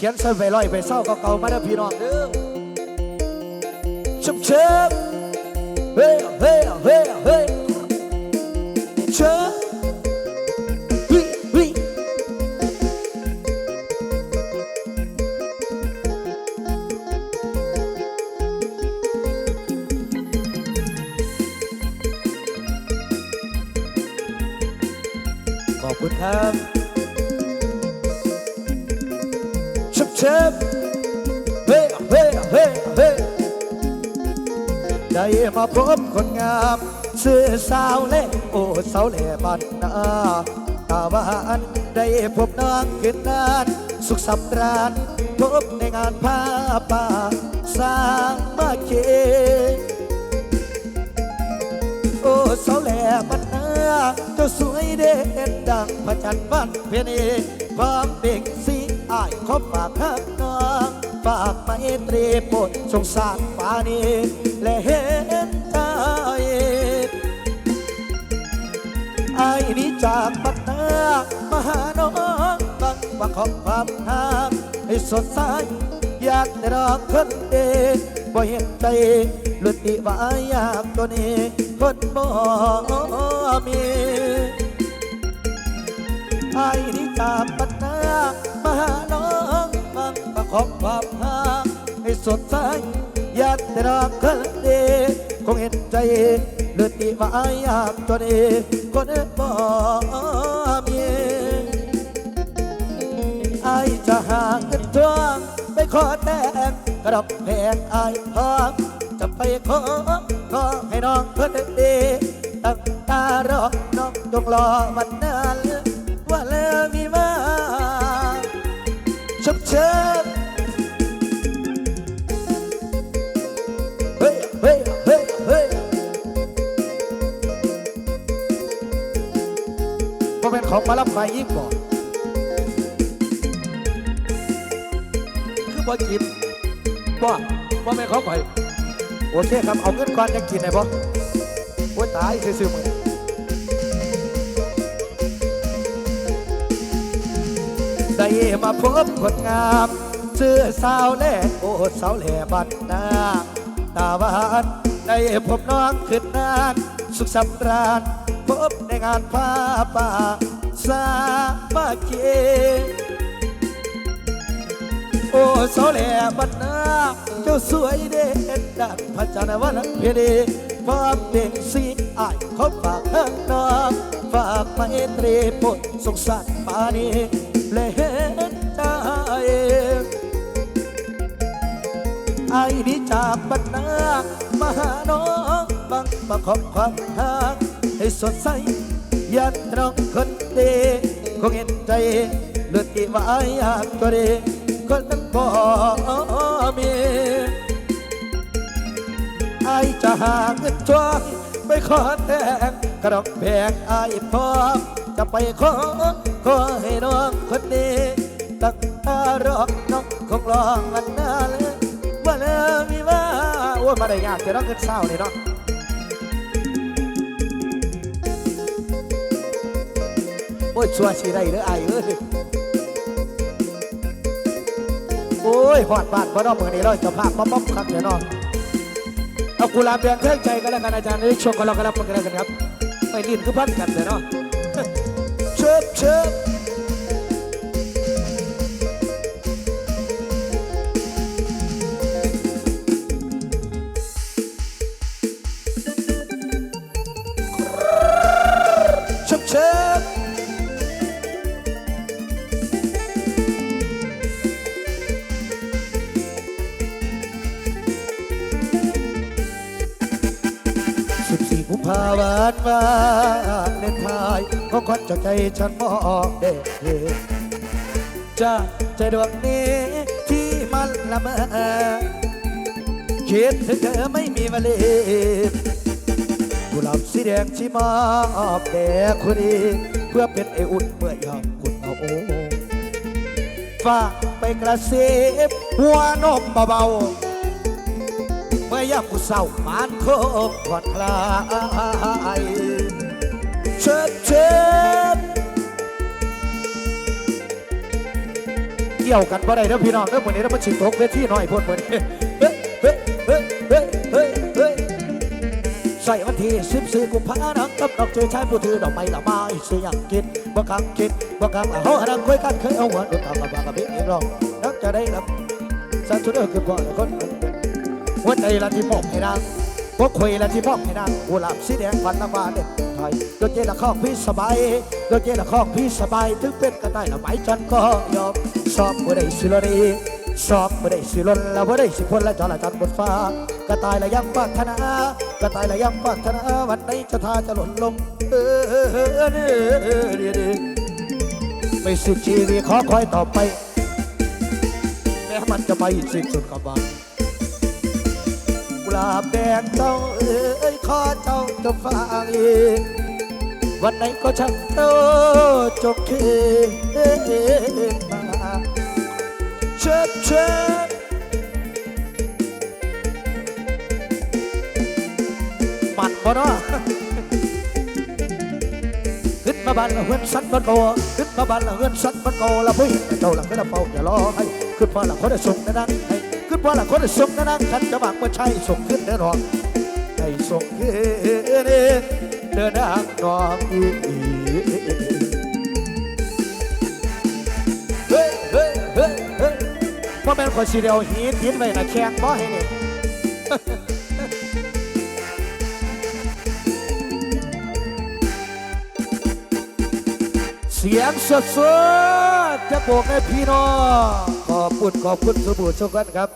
เขียนใส่ใบลอยไปเศร้าก็เก่ามาเด้อพี่น้องเด้อชุบเชิบเฮ้ยเฮ้ยเฮ้ยเฮ้ยเชิบเฮ้ยเฮ้ยขอบคุณครับ ชุบเชิบเฮ้ยเฮ้ยเฮ้ยเฮ้ยได้มาพบคนงามชื่อสาวเล่โอ้สาวเล่บ้านนาตาหวานได้พบนางขึ้นนานสุขสำราญพบในงานผ้าป่าสร้างมาเกโอ้สาวแหล่บ้านนาเจ้าสวยเด่นดังพระจันทร์บ้านเพนีความเด็กสี อายขอฝากข้างน้องฝากไมตรีโปรดสงสารปานีและเห็นใจไอ้นี้จากบ้านามาหาน้องบังว่าของความหางให้สดใสอยากได้รอกคนเดียวบ่เห็นใจลุดติว่าอยากตัวนี้คนบ่มีไอ้นี่จากปัญนามาหา งประคองความหาให้สดใสอยากได้รักคนเดีคงเห็นใจเลือดที่ว่าอยากตัวนี้คนอื่นบ่มีไอจะหาเงินทองไปขอแต่งกระดอกแพงไอ้องจะไปขอขอให้น้องคนดีตั้งตารอน้องจงรอวันนั้นว่าแล้วมีมาชบเชิบ บ่เป็นของมารับไฟยิ่งบ่คือบ่กินบ่บ่แม่นของข่อยโอเคครับเอาเงินก่อนจะกินได้บ่โอ้ยตายซื่อๆมึงได้มาพบคนงามชื่อสาวแหล่โอ้สาวแหล่บ้านนาตาหวานได้พบน้องขึ้นนาน สุขสำราญ พบในงานผ้าป่าสามาเกโอ้สาวแหล่บันนาเจ้าสวยเด่นดังพระจันทร์วันเพียดีความเป็นสีอายเขาฝากข้างน้องฝากไมตรีโปรดสงสารปานีและ บังประคองความหักให้สดใสยันน้องคนดีคงเห็นใจเลือดที่ว่าอยากตัวดีคนนั้นบ่มีไอจะหาเงินทองไปขอแต่งกระดอกแพงไอพร้อมจะไปขอขอให้น้องคนนี้ตั้งตารอน้องคงรอมันนานเลยว่าแล้วมีว่าโอ้ยมาได้ยากจะร้องเงินเศร้าเลยเนาะ อ้ยชัวสีได้เด้อไอเอ้ยโอ้ยหอดบาดบ่น้องมือนี้เราจะพาป๊อปป๊อปครับเดี๋ยวน้องเอากุหลาบแดงเท่งใจกันแล้วกันอาจารย์ในช่วงของเรากำลังกันแล้วกันครับไปลิ้นคือพันกันเลยวนาะเชิบเชิบ บสี่กุมภานธ์วันเลนไทายของขวัญจากใจฉันมองเด็กจะใจดวงนี้ที่มันละเมอคิดถึงเธอไม่มีวันลืมกุหลาบสีแดงที่มอบแด่คนดีเพื่อเป็นไออุ่นเมื่อยามคุณเอาโอ้ฝากไปกระซิบหัวนมเบาๆ ยามผู้เศร้าปานโคกผ่อนคลายเชิดเชิดเอี่ยวกันบ่ได้เด้อพี่น้องเด้อมื้อนี้เรามาชิงตกเวทีหน่อยพ่นมื้อนี้เฮ้ยเฮ้ยเฮ้ยเฮ้ยเฮ้ยเฮ้ยใส่วันที่14กุมภาพันธ์กับดอกเจอชายผู้ถือดอกไม้ละไม้เสียงกินบ่กังกินบ่กังละเฮาหาดังคุยกันเคยเอาหัวดูตามกับว่ากับพี่เองร้องนักจะได้รับสาธุเด้อคือพ่อและคน หัวใจละที่มอบให้นางพวคุยละที่มอให้นางกุหลาบสีแดงวันละบาเด็ดไทยโดนเจละข้องพี่สบายโดนเจละข้องพี่สบายถึงเป็นกระต่ายละไม้จันก็ยอมชอบบ่ได้สิลรีชอบบ่ได้สิลนแล้วบ่ได้สิพ้นและจอละจันบนฟ้ากระตายละยังปารถนากระตายละยังปารถนาวันไหนจะทาจะหล่นลงเออเออเออเออเออเออเอไม่สิชีวิตขอคอยต่อไปแม้มันจะไม่สิ้นสุดกับวัน กุหลาบแดงเจ้าเอ้ยขอเจ้าจะฟังอีกวันไหนก็ช่างเจ้าจงคืนมาเชิดเชิดมันบ่เนาะขึ้นมาบ้านละเฮือนสันบันโกขึ้นมาบ้านละเฮือนสันบันโกละผู้หญิงเจ้าหลังก็ละเฝ้าอย่ารอให้ขึ้นพอละคนได้ส่งนะนั่งให้ ขึ้นพอละคนส่งนั่งฉันจะบังเมื่อใช่ส่งขึ้นได้รองให้ส่งขึ้นเดินทางนองอีกเฮ้ยเฮ้ยเฮ้ยเฮ้ยว่าเป็นคนสีเดียวหีดหินไว้นะแข้งบ่ให้เนี่ยเสียงสดๆจะบอกให้พี่น้อง บคุณขอบคุณสบู่ชกันครับ